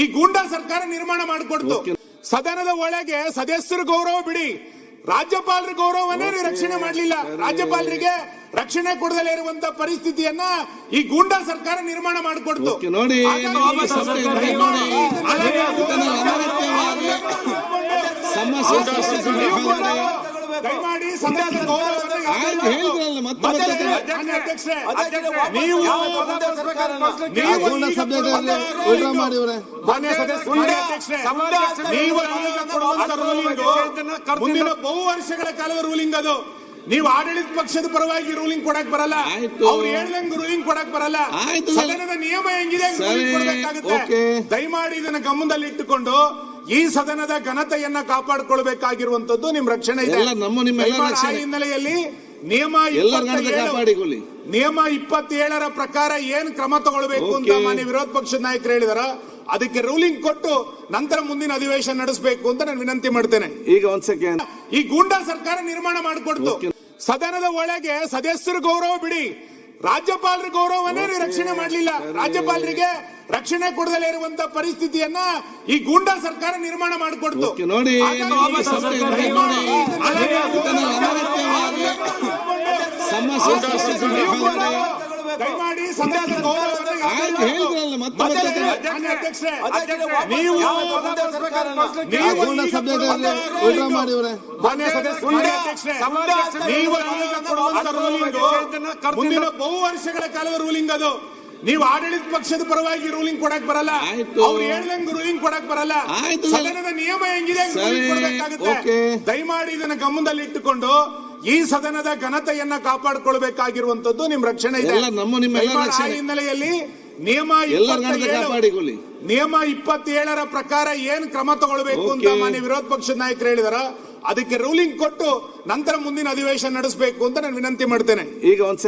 ಈ ಗೂಂಡಾ ಸರ್ಕಾರ ನಿರ್ಮಾಣ ಮಾಡಿಕೊಡ್ತು. ಸದನದ ಒಳಗೆ ಸದಸ್ಯರ ಗೌರವ ಬಿಡಿ. ರಾಜ್ಯಪಾಲರ ಗೌರವವನ್ನೇ ನೀವು ರಕ್ಷಣೆ ಮಾಡಲಿಲ್ಲ. ರಾಜ್ಯಪಾಲರಿಗೆ ರಕ್ಷಣೆ ಕೊಡದಲೇ ಇರುವಂತ ಪರಿಸ್ಥಿತಿಯನ್ನ ಈ ಗೂಂಡಾ ಸರ್ಕಾರ ನಿರ್ಮಾಣ ಮಾಡಿಕೊಡ್ತು. ನೋಡಿ, ಸಮಸ್ಯೆ ದಯಮಾಡಿ ಸದಸ್ಯರ ಗೌರವವನ್ನು ಆಯ್ತು ಹೇಳಿದ್ರಲ್ಲ ಮತ್ತೆ ಮತ್ತೆ ಮಾನ್ಯ ಅಧ್ಯಕ್ಷರೇ, ನೀವು ಆ ಪೂರ್ಣ ಸಭೆಯಲ್ಲಿ ಊಟ ಮಾಡಿ ಇವ್ರೆ ಮಾನ್ಯ ಸದಸ್ಯ ಮಾನ್ಯ ಅಧ್ಯಕ್ಷರೇ, ನೀವು ಈಗ ಕೊಡುವಂತ ರೂಲಿಂಗ್ ಮುಂದಿನ ಬಹು ವರ್ಷಗಳ ಕಾಲದ ರೂಲಿಂಗ್ ಅದು. ನೀವು ಆಡಳಿತ ಪಕ್ಷದ ಪರವಾಗಿ ರೂಲಿಂಗ್ ಕೊಡಕ್ ಬರಲ್ಲ. ಆಯ್ತು. ಅವ್ರು ಹೇಳ್ದಂಗ್ ರೂಲಿಂಗ್ ಕೊಡಕ್ ಬರಲ್ಲ. ಆಯ್ತು. ಸದನದ ನಿಯಮ ಹೆಂಗಿದೆ? ಹಂಗ್ ಸರಿ, ruling ಕೊಡ್ಬೇಕಾಗುತ್ತೆ. ಓಕೆ. ದಯಮಾಡಿ ಇದನ್ನ ಗಮನದಲ್ಲಿ ಇಟ್ಟುಕೊಂಡು ಈ ಸದನದ ಘನತೆಯನ್ನ ಕಾಪಾಡಿಕೊಳ್ಬೇಕಾಗಿರುವಂತದ್ದು ನಿಮ್ ರಕ್ಷಣೆ ಇದೆ. ಆ ಹಿನ್ನೆಲೆಯಲ್ಲಿ ನಿಯಮ ಎಲ್ಲರ ಗಣತೆ 27 ಕಾಪಾಡಿಕೊಳ್ಳಿ. ನಿಯಮ ಇಪ್ಪತ್ತೇಳರ ಪ್ರಕಾರ ಏನ್ ಕ್ರಮ ತಗೊಳ್ಬೇಕು ಅಂತ. ಮಾನ್ಯ ವಿರೋಧ ಪಕ್ಷದ ನಾಯಕರು ಹೇಳಿದಾರ? ಅದಕ್ಕೆ ರೂಲಿಂಗ್ ಕೊಟ್ಟು ನಂತರ ಮುಂದಿನ ಅಧಿವೇಶನ ನಡೆಸಬೇಕು ಅಂತ ನಾನು ವಿನಂತಿ ಮಾಡ್ತೇನೆ. ಈಗ ಒಂದ್ ಸೆಕೆಂಡ್ ಈ ಗೂಂಡಾ ಸರ್ಕಾರ ನಿರ್ಮಾಣ ಮಾಡಿಕೊಡ್ತು. ಸದನದ ಒಳಗೆ ಸದಸ್ಯರು ಗೌರವ ಬಿಡಿ. ರಾಜ್ಯಪಾಲರ ಗೌರವವನ್ನೇ ನೀವು ರಕ್ಷಣೆ ಮಾಡಲಿಲ್ಲ. ರಾಜ್ಯಪಾಲರಿಗೆ ರಕ್ಷಣೆ ಕೊಡದಲೇ ಇರುವಂತ ಪರಿಸ್ಥಿತಿಯನ್ನ ಈ ಗೂಂಡಾ ಸರ್ಕಾರ ನಿರ್ಮಾಣ ಮಾಡಿಕೊಡ್ತು. ಓಕೆ, ನೋಡಿ, ದಯಮಾಡಿ ರೂಲಿಂಗ್ ಮುಂದಿನ ಬಹು ವರ್ಷಗಳ ಕಾಲದ ರೂಲಿಂಗ್ ಅದು ನೀವು ಆಡಳಿತ ಪಕ್ಷದ ಪರವಾಗಿ ರೂಲಿಂಗ್ ಕೊಡಕ್ ಬರಲ್ಲ. ಅವ್ರು ಹೇಳ್ದಂಗ್ ರೂಲಿಂಗ್ ಕೊಡಕ್ ಬರಲ್ಲ ಸದನದ ನಿಯಮ ಹೆಂಗಿದೆ ಕೊಡ್ಬೇಕಾಗುತ್ತೆ. ದಯಮಾಡಿ ಇದನ್ನ ಗಮನದಲ್ಲಿ ಇಟ್ಟುಕೊಂಡು ಈ ಸದನದ ಘನತೆಯನ್ನ ಕಾಪಾಡಿಕೊಳ್ಬೇಕಾಗಿರುವಂತದ್ದು ನಿಮ್ ರಕ್ಷಣೆ ಇದೆ. ಹಿನ್ನೆಲೆಯಲ್ಲಿ ನಿಯಮ 27 ಕಾಪಾಡಿಕೊಳ್ಳಿ ನಿಯಮ ಇಪ್ಪತ್ತೇಳರ ಪ್ರಕಾರ ಏನ್ ಕ್ರಮ ತಗೊಳ್ಬೇಕು ಅಂತ. ಮಾನ್ಯ ವಿರೋಧ ಪಕ್ಷದ ನಾಯಕರು ಹೇಳಿದಾರ ಅದಕ್ಕೆ ರೂಲಿಂಗ್ ಕೊಟ್ಟು ನಂತರ ಮುಂದಿನ ಅಧಿವೇಶನ ನಡೆಸಬೇಕು ಅಂತ ನಾನು ವಿನಂತಿ ಮಾಡ್ತೇನೆ. ಈಗ ಒಂದ್